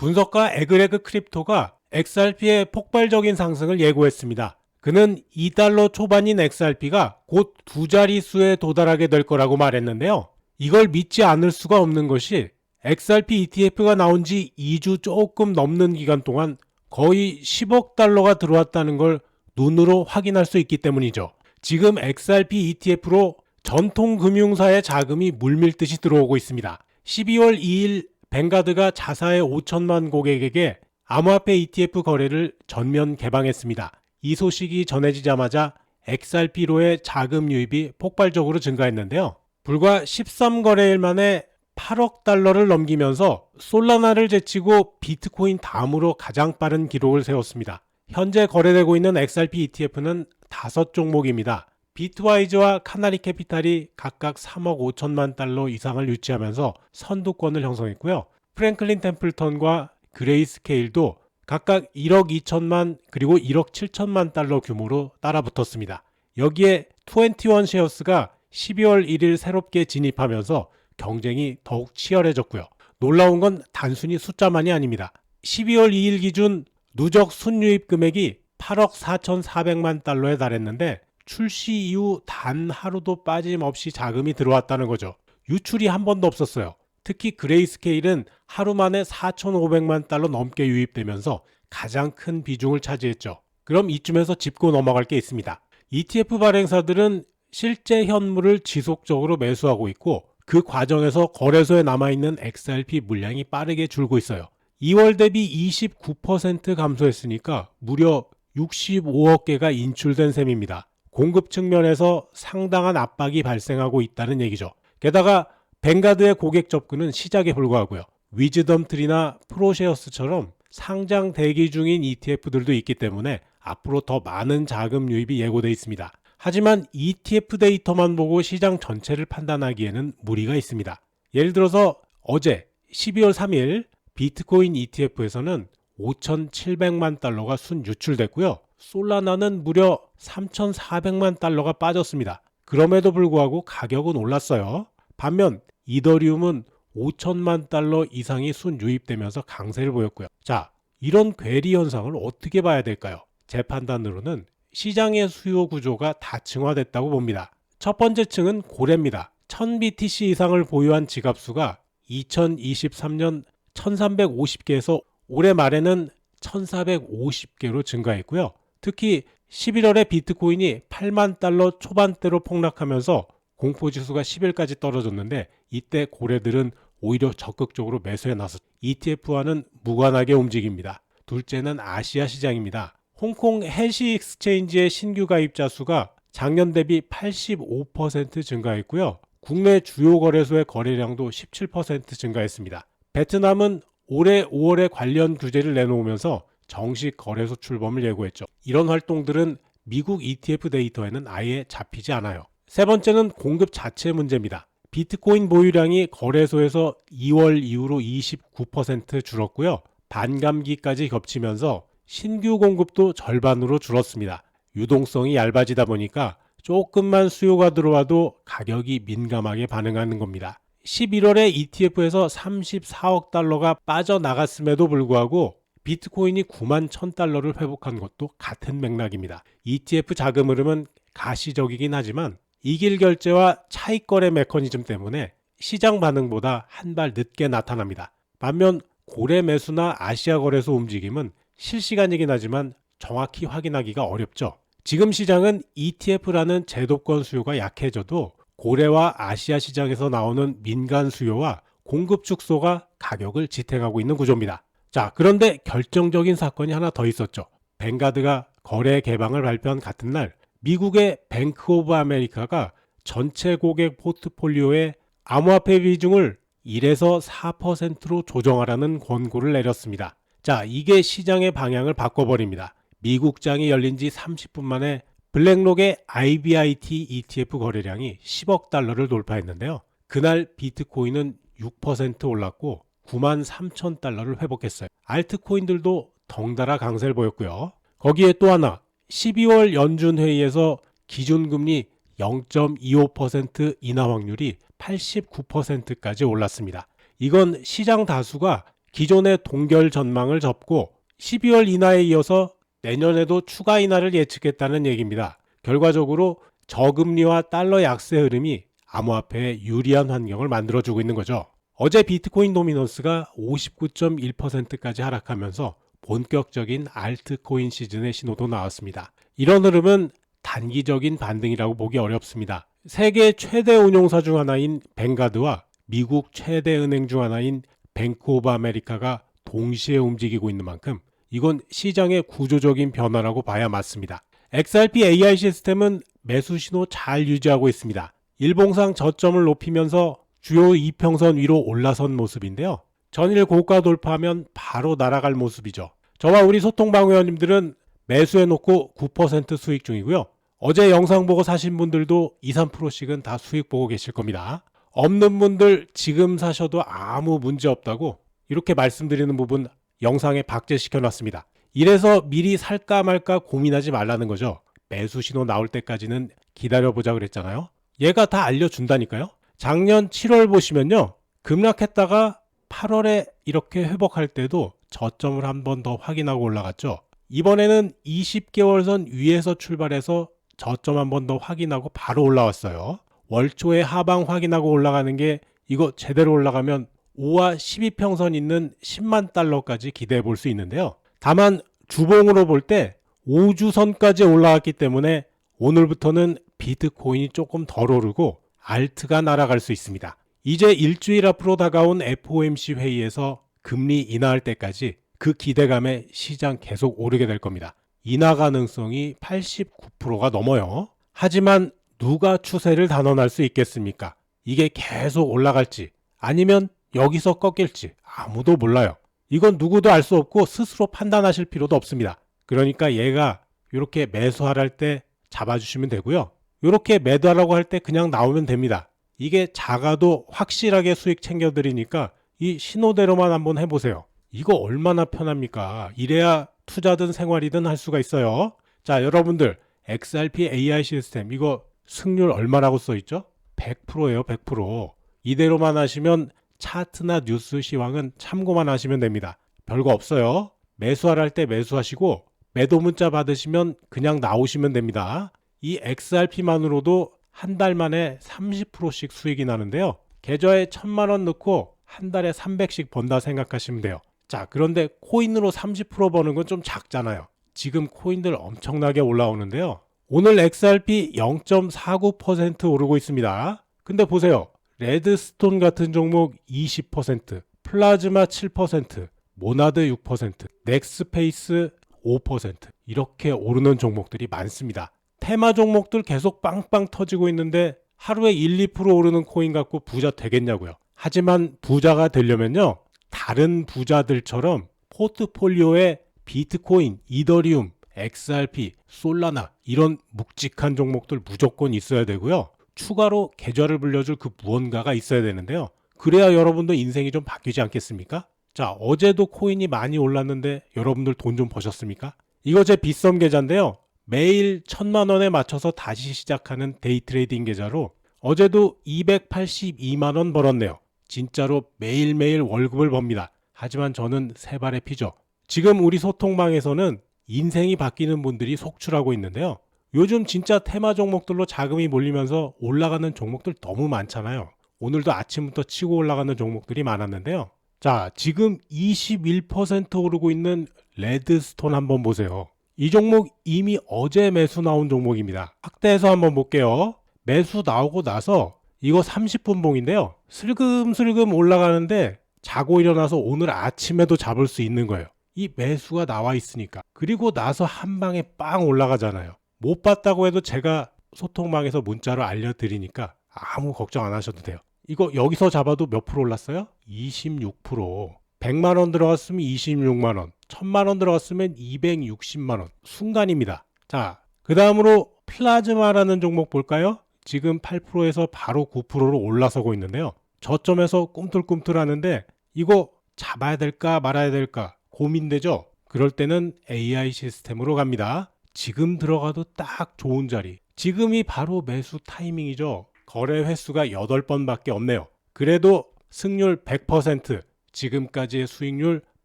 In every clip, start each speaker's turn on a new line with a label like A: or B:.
A: 분석가 에그레그 크립토가 XRP의 폭발적인 상승을 예고했습니다. 그는 2달러 초반인 XRP가 곧 두 자릿수에 도달하게 될 거라고 말했는데요. 이걸 믿지 않을 수가 없는 것이 XRP ETF가 나온 지 2주 조금 넘는 기간 동안 거의 10억 달러가 들어왔다는 걸 눈으로 확인할 수 있기 때문이죠. 지금 XRP ETF로 전통 금융사의 자금이 물밀듯이 들어오고 있습니다. 12월 2일 뱅가드가 자사의 5천만 고객에게 암호화폐 ETF 거래를 전면 개방했습니다. 이 소식이 전해지자마자 XRP로의 자금 유입이 폭발적으로 증가했는데요. 불과 13거래일 만에 8억 달러를 넘기면서 솔라나를 제치고 비트코인 다음으로 가장 빠른 기록을 세웠습니다. 현재 거래되고 있는 XRP ETF는 5 종목입니다. 비트와이즈와 카나리 캐피탈이 각각 3억 5천만 달러 이상을 유치하면서 선두권을 형성했고요. 프랭클린 템플턴과 그레이스케일도 각각 1억 2천만 그리고 1억 7천만 달러 규모로 따라붙었습니다. 여기에 21 쉐어스가 12월 1일 새롭게 진입하면서 경쟁이 더욱 치열해졌고요. 놀라운 건 단순히 숫자만이 아닙니다. 12월 2일 기준 누적 순유입 금액이 8억 4,400만 달러에 달했는데 출시 이후 단 하루도 빠짐없이 자금이 들어왔다는 거죠. 유출이 한 번도 없었어요. 특히 그레이스케일은 하루 만에 4,500만 달러 넘게 유입되면서 가장 큰 비중을 차지했죠. 그럼 이쯤에서 짚고 넘어갈 게 있습니다. ETF 발행사들은 실제 현물을 지속적으로 매수하고 있고 그 과정에서 거래소에 남아있는 XRP 물량이 빠르게 줄고 있어요. 2월 대비 29% 감소했으니까 무려 65억 개가 인출된 셈입니다. 공급 측면에서 상당한 압박이 발생하고 있다는 얘기죠. 게다가 뱅가드의 고객 접근은 시작에 불과하고요. 위즈덤 트리나 프로쉐어스처럼 상장 대기 중인 ETF들도 있기 때문에 앞으로 더 많은 자금 유입이 예고돼 있습니다. 하지만 ETF 데이터만 보고 시장 전체를 판단하기에는 무리가 있습니다. 예를 들어서 어제 12월 3일 비트코인 ETF에서는 5,700만 달러가 순 유출됐고요. 솔라나는 무려 3,400만 달러가 빠졌습니다. 그럼에도 불구하고 가격은 올랐어요. 반면 이더리움은 5천만 달러 이상이 순 유입되면서 강세를 보였고요. 자, 이런 괴리 현상을 어떻게 봐야 될까요? 제 판단으로는 시장의 수요 구조가 다층화됐다고 봅니다. 첫 번째 층은 고래입니다. 1000BTC 이상을 보유한 지갑수가 2023년 1350개에서 올해 말에는 1450개로 증가했고요. 특히 11월에 비트코인이 8만 달러 초반대로 폭락하면서 공포 지수가 10일까지 떨어졌는데 이때 고래들은 오히려 적극적으로 매수에 나서 ETF와는 무관하게 움직입니다. 둘째는 아시아 시장입니다. 홍콩 해시 익스체인지의 신규 가입자 수가 작년 대비 85% 증가했고요. 국내 주요 거래소의 거래량도 17% 증가했습니다. 베트남은 올해 5월에 관련 규제를 내놓으면서 정식 거래소 출범을 예고했죠. 이런 활동들은 미국 ETF 데이터에는 아예 잡히지 않아요. 세 번째는 공급 자체 문제입니다. 비트코인 보유량이 거래소에서 2월 이후로 29% 줄었고요. 반감기까지 겹치면서 신규 공급도 절반으로 줄었습니다. 유동성이 얇아지다 보니까 조금만 수요가 들어와도 가격이 민감하게 반응하는 겁니다. 11월에 ETF에서 34억 달러가 빠져나갔음에도 불구하고 비트코인이 9만 1000달러를 회복한 것도 같은 맥락입니다. ETF 자금 흐름은 가시적이긴 하지만 이길 결제와 차익 거래 메커니즘 때문에 시장 반응보다 한 발 늦게 나타납니다. 반면 고래 매수나 아시아 거래소 움직임은 실시간이긴 하지만 정확히 확인하기가 어렵죠. 지금 시장은 ETF라는 제도권 수요가 약해져도 고래와 아시아 시장에서 나오는 민간 수요와 공급 축소가 가격을 지탱하고 있는 구조입니다. 자, 그런데 결정적인 사건이 하나 더 있었죠. 뱅가드가 거래 개방을 발표한 같은 날 미국의 뱅크 오브 아메리카가 전체 고객 포트폴리오의 암호화폐 비중을 1에서 4%로 조정하라는 권고를 내렸습니다. 자, 이게 시장의 방향을 바꿔버립니다. 미국장이 열린 지 30분 만에 블랙록의 IBIT ETF 거래량이 10억 달러를 돌파했는데요. 그날 비트코인은 6% 올랐고 9만 3천 달러를 회복했어요. 알트코인들도 덩달아 강세를 보였고요. 거기에 또 하나 12월 연준 회의에서 기준금리 0.25% 인하 확률이 89%까지 올랐습니다. 이건 시장 다수가 기존의 동결 전망을 접고 12월 인하에 이어서 내년에도 추가 인하를 예측했다는 얘기입니다. 결과적으로 저금리와 달러 약세 흐름이 암호화폐에 유리한 환경을 만들어주고 있는 거죠. 어제 비트코인 도미넌스가 59.1%까지 하락하면서 본격적인 알트코인 시즌의 신호도 나왔습니다. 이런 흐름은 단기적인 반등이라고 보기 어렵습니다. 세계 최대 운용사 중 하나인 뱅가드와 미국 최대 은행 중 하나인 뱅크 오브 아메리카가 동시에 움직이고 있는 만큼 이건 시장의 구조적인 변화라고 봐야 맞습니다. XRP AI 시스템은 매수 신호 잘 유지하고 있습니다. 일봉상 저점을 높이면서 주요 이평선 위로 올라선 모습인데요. 전일 고가 돌파하면 바로 날아갈 모습이죠. 저와 우리 소통방 회원님들은 매수해 놓고 9% 수익 중이고요. 어제 영상 보고 사신 분들도 2, 3%씩은 다 수익 보고 계실 겁니다. 없는 분들 지금 사셔도 아무 문제 없다고 이렇게 말씀드리는 부분 영상에 박제시켜 놨습니다. 이래서 미리 살까 말까 고민하지 말라는 거죠. 매수 신호 나올 때까지는 기다려보자 그랬잖아요. 얘가 다 알려준다니까요. 작년 7월 보시면요. 급락했다가 8월에 이렇게 회복할 때도 저점을 한 번 더 확인하고 올라갔죠. 이번에는 20개월 선 위에서 출발해서 저점 한 번 더 확인하고 바로 올라왔어요. 월초에 하방 확인하고 올라가는 게 이거 제대로 올라가면 5와 12평선 있는 10만 달러까지 기대해 볼 수 있는데요. 다만 주봉으로 볼 때 5주선까지 올라왔기 때문에 오늘부터는 비트코인이 조금 덜 오르고 알트가 날아갈 수 있습니다. 이제 일주일 앞으로 다가온 FOMC 회의에서 금리 인하할 때까지 그 기대감에 시장 계속 오르게 될 겁니다. 인하 가능성이 89%가 넘어요. 하지만 누가 추세를 단언할 수 있겠습니까? 이게 계속 올라갈지 아니면 여기서 꺾일지 아무도 몰라요. 이건 누구도 알 수 없고 스스로 판단하실 필요도 없습니다. 그러니까 얘가 이렇게 매수하랄 때 잡아주시면 되고요. 이렇게 매도하라고 할 때 그냥 나오면 됩니다. 이게 작아도 확실하게 수익 챙겨드리니까 이 신호대로만 한번 해보세요. 이거 얼마나 편합니까? 이래야 투자든 생활이든 할 수가 있어요. 자, 여러분들 XRP AI 시스템 이거 승률 얼마라고 써 있죠? 100%예요, 100%. 이대로만 하시면 차트나 뉴스 시황은 참고만 하시면 됩니다. 별거 없어요. 매수할 때 매수하시고 매도 문자 받으시면 그냥 나오시면 됩니다. 이 XRP만으로도 한 달 만에 30%씩 수익이 나는데요. 계좌에 1000만 원 넣고 한 달에 300씩 번다 생각하시면 돼요. 자, 그런데 코인으로 30% 버는 건 좀 작잖아요. 지금 코인들 엄청나게 올라오는데요. 오늘 XRP 0.49% 오르고 있습니다. 근데 보세요. 레드스톤 같은 종목 20%, 플라즈마 7%, 모나드 6%, 넥스페이스 5% 이렇게 오르는 종목들이 많습니다. 테마 종목들 계속 빵빵 터지고 있는데 하루에 1, 2% 오르는 코인 갖고 부자 되겠냐고요. 하지만 부자가 되려면요. 다른 부자들처럼 포트폴리오에 비트코인, 이더리움, XRP, 솔라나 이런 묵직한 종목들 무조건 있어야 되고요. 추가로 계좌를 불려줄 그 무언가가 있어야 되는데요. 그래야 여러분도 인생이 좀 바뀌지 않겠습니까? 자, 어제도 코인이 많이 올랐는데 여러분들 돈 좀 버셨습니까? 이거 제 빗썸 계좌인데요. 매일 천만 원에 맞춰서 다시 시작하는 데이 트레이딩 계좌로 어제도 282만 원 벌었네요. 진짜로 매일매일 월급을 법니다. 하지만 저는 세 발의 피죠. 지금 우리 소통방에서는 인생이 바뀌는 분들이 속출하고 있는데요. 요즘 진짜 테마 종목들로 자금이 몰리면서 올라가는 종목들 너무 많잖아요. 오늘도 아침부터 치고 올라가는 종목들이 많았는데요. 자, 지금 21% 오르고 있는 레드스톤 한번 보세요. 이 종목 이미 어제 매수 나온 종목입니다. 확대해서 한번 볼게요. 매수 나오고 나서 이거 30분 봉인데요. 슬금슬금 올라가는데 자고 일어나서 오늘 아침에도 잡을 수 있는 거예요. 이 매수가 나와 있으니까. 그리고 나서 한 방에 빵 올라가잖아요. 못 봤다고 해도 제가 소통방에서 문자로 알려드리니까 아무 걱정 안 하셔도 돼요. 이거 여기서 잡아도 몇 프로 올랐어요? 26%. 100만 원 들어갔으면 26만 원. 1000만 원 들어갔으면 260만 원. 순간입니다. 자, 그 다음으로 플라즈마라는 종목 볼까요? 지금 8%에서 바로 9%로 올라서고 있는데요. 저점에서 꿈틀꿈틀 하는데 이거 잡아야 될까 말아야 될까 고민되죠? 그럴 때는 AI 시스템으로 갑니다. 지금 들어가도 딱 좋은 자리. 지금이 바로 매수 타이밍이죠. 거래 횟수가 8번밖에 없네요. 그래도 승률 100%, 지금까지의 수익률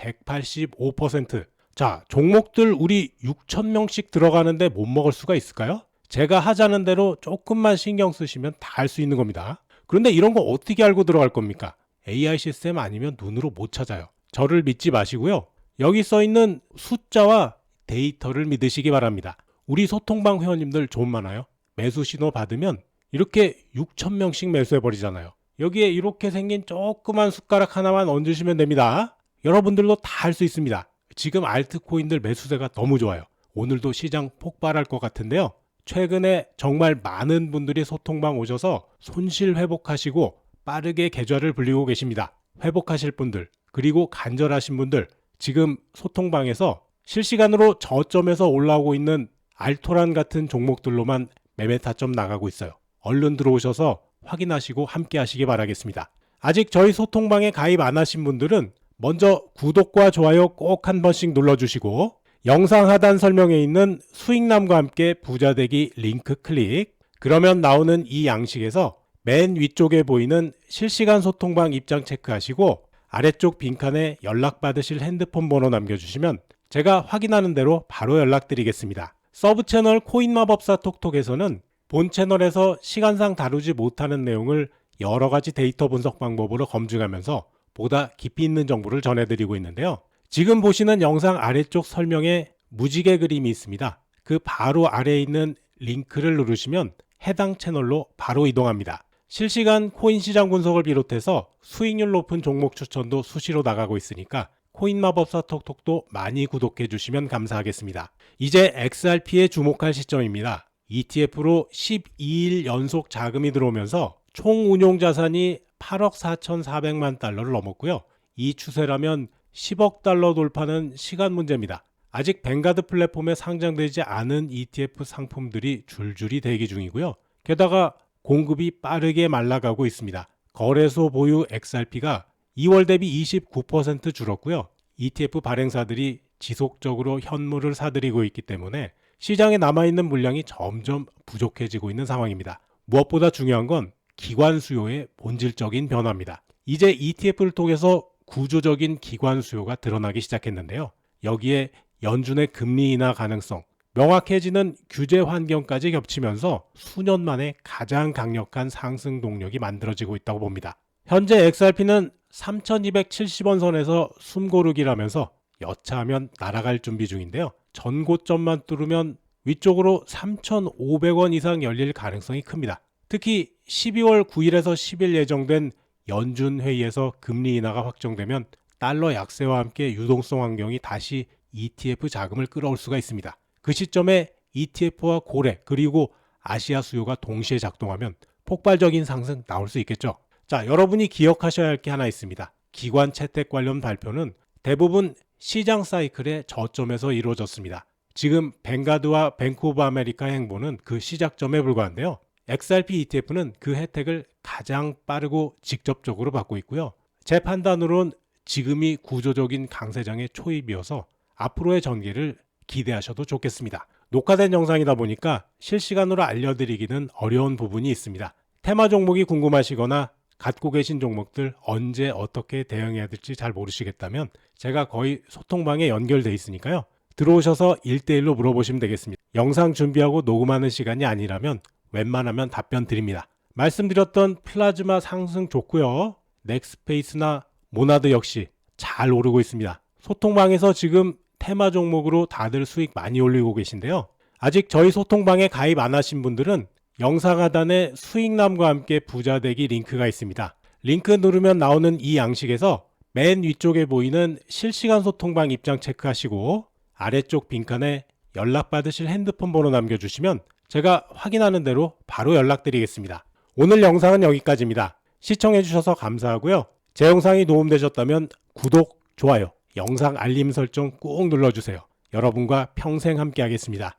A: 185%. 자, 종목들 우리 6,000명씩 들어가는데 못 먹을 수가 있을까요? 제가 하자는 대로 조금만 신경 쓰시면 다 할 수 있는 겁니다. 그런데 이런 거 어떻게 알고 들어갈 겁니까? AI 시스템 아니면 눈으로 못 찾아요. 저를 믿지 마시고요. 여기 써 있는 숫자와 데이터를 믿으시기 바랍니다. 우리 소통방 회원님들 돈 많아요. 매수 신호 받으면 이렇게 6,000명씩 매수해 버리잖아요. 여기에 이렇게 생긴 조그만 숟가락 하나만 얹으시면 됩니다. 여러분들도 다 할 수 있습니다. 지금 알트코인들 매수세가 너무 좋아요. 오늘도 시장 폭발할 것 같은데요. 최근에 정말 많은 분들이 소통방 오셔서 손실 회복하시고 빠르게 계좌를 불리고 계십니다. 회복하실 분들, 그리고 간절하신 분들, 지금 소통방에서 실시간으로 저점에서 올라오고 있는 알토란 같은 종목들로만 매매 타점 나가고 있어요. 얼른 들어오셔서 확인하시고 함께 하시기 바라겠습니다. 아직 저희 소통방에 가입 안 하신 분들은 먼저 구독과 좋아요 꼭 한 번씩 눌러주시고 영상 하단 설명에 있는 수익남과 함께 부자되기 링크 클릭 그러면 나오는 이 양식에서 맨 위쪽에 보이는 실시간 소통방 입장 체크하시고 아래쪽 빈칸에 연락받으실 핸드폰 번호 남겨주시면 제가 확인하는 대로 바로 연락드리겠습니다. 서브 채널 코인마법사 톡톡에서는 본 채널에서 시간상 다루지 못하는 내용을 여러 가지 데이터 분석 방법으로 검증하면서 보다 깊이 있는 정보를 전해드리고 있는데요. 지금 보시는 영상 아래쪽 설명에 무지개 그림이 있습니다. 그 바로 아래에 있는 링크를 누르시면 해당 채널로 바로 이동합니다. 실시간 코인 시장 분석을 비롯해서 수익률 높은 종목 추천도 수시로 나가고 있으니까 코인 마법사 톡톡도 많이 구독해 주시면 감사하겠습니다. 이제 XRP에 주목할 시점입니다. ETF로 12일 연속 자금이 들어오면서 총 운용 자산이 8억 4,400만 달러를 넘었고요. 이 추세라면 10억 달러 돌파는 시간 문제입니다. 아직 뱅가드 플랫폼에 상장되지 않은 ETF 상품들이 줄줄이 대기 중이고요. 게다가 공급이 빠르게 말라가고 있습니다. 거래소 보유 XRP가 2월 대비 29% 줄었고요. ETF 발행사들이 지속적으로 현물을 사들이고 있기 때문에 시장에 남아있는 물량이 점점 부족해지고 있는 상황입니다. 무엇보다 중요한 건 기관 수요의 본질적인 변화입니다. 이제 ETF를 통해서 구조적인 기관 수요가 드러나기 시작했는데요. 여기에 연준의 금리 인하 가능성, 명확해지는 규제 환경까지 겹치면서 수년 만에 가장 강력한 상승 동력이 만들어지고 있다고 봅니다. 현재 XRP는 3,270원 선에서 숨고르기라면서 여차하면 날아갈 준비 중인데요. 전고점만 뚫으면 위쪽으로 3,500원 이상 열릴 가능성이 큽니다. 특히 12월 9일에서 10일 예정된 연준 회의에서 금리 인하가 확정되면 달러 약세와 함께 유동성 환경이 다시 ETF 자금을 끌어올 수가 있습니다. 그 시점에 ETF와 고래 그리고 아시아 수요가 동시에 작동하면 폭발적인 상승 나올 수 있겠죠. 자, 여러분이 기억하셔야 할 게 하나 있습니다. 기관 채택 관련 발표는 대부분 시장 사이클의 저점에서 이루어졌습니다. 지금 뱅크 오브 아메리카 행보는 그 시작점에 불과한데요. XRP ETF는 그 혜택을 가장 빠르고 직접적으로 받고 있고요. 제 판단으론 지금이 구조적인 강세장의 초입이어서 앞으로의 전개를 기대하셔도 좋겠습니다. 녹화된 영상이다 보니까 실시간으로 알려드리기는 어려운 부분이 있습니다. 테마 종목이 궁금하시거나 갖고 계신 종목들 언제 어떻게 대응해야 될지 잘 모르시겠다면 제가 거의 소통방에 연결돼 있으니까요. 들어오셔서 1대1로 물어보시면 되겠습니다. 영상 준비하고 녹음하는 시간이 아니라면 웬만하면 답변 드립니다. 말씀드렸던 플라즈마 상승 좋고요. 넥스페이스나 모나드 역시 잘 오르고 있습니다. 소통방에서 지금 테마 종목으로 다들 수익 많이 올리고 계신데요. 아직 저희 소통방에 가입 안 하신 분들은 영상 하단에 수익남과 함께 부자되기 링크가 있습니다. 링크 누르면 나오는 이 양식에서 맨 위쪽에 보이는 실시간 소통방 입장 체크하시고 아래쪽 빈칸에 연락받으실 핸드폰 번호 남겨주시면 제가 확인하는 대로 바로 연락드리겠습니다. 오늘 영상은 여기까지입니다. 시청해주셔서 감사하고요. 제 영상이 도움되셨다면 구독, 좋아요, 영상 알림 설정 꾹 눌러주세요. 여러분과 평생 함께 하겠습니다.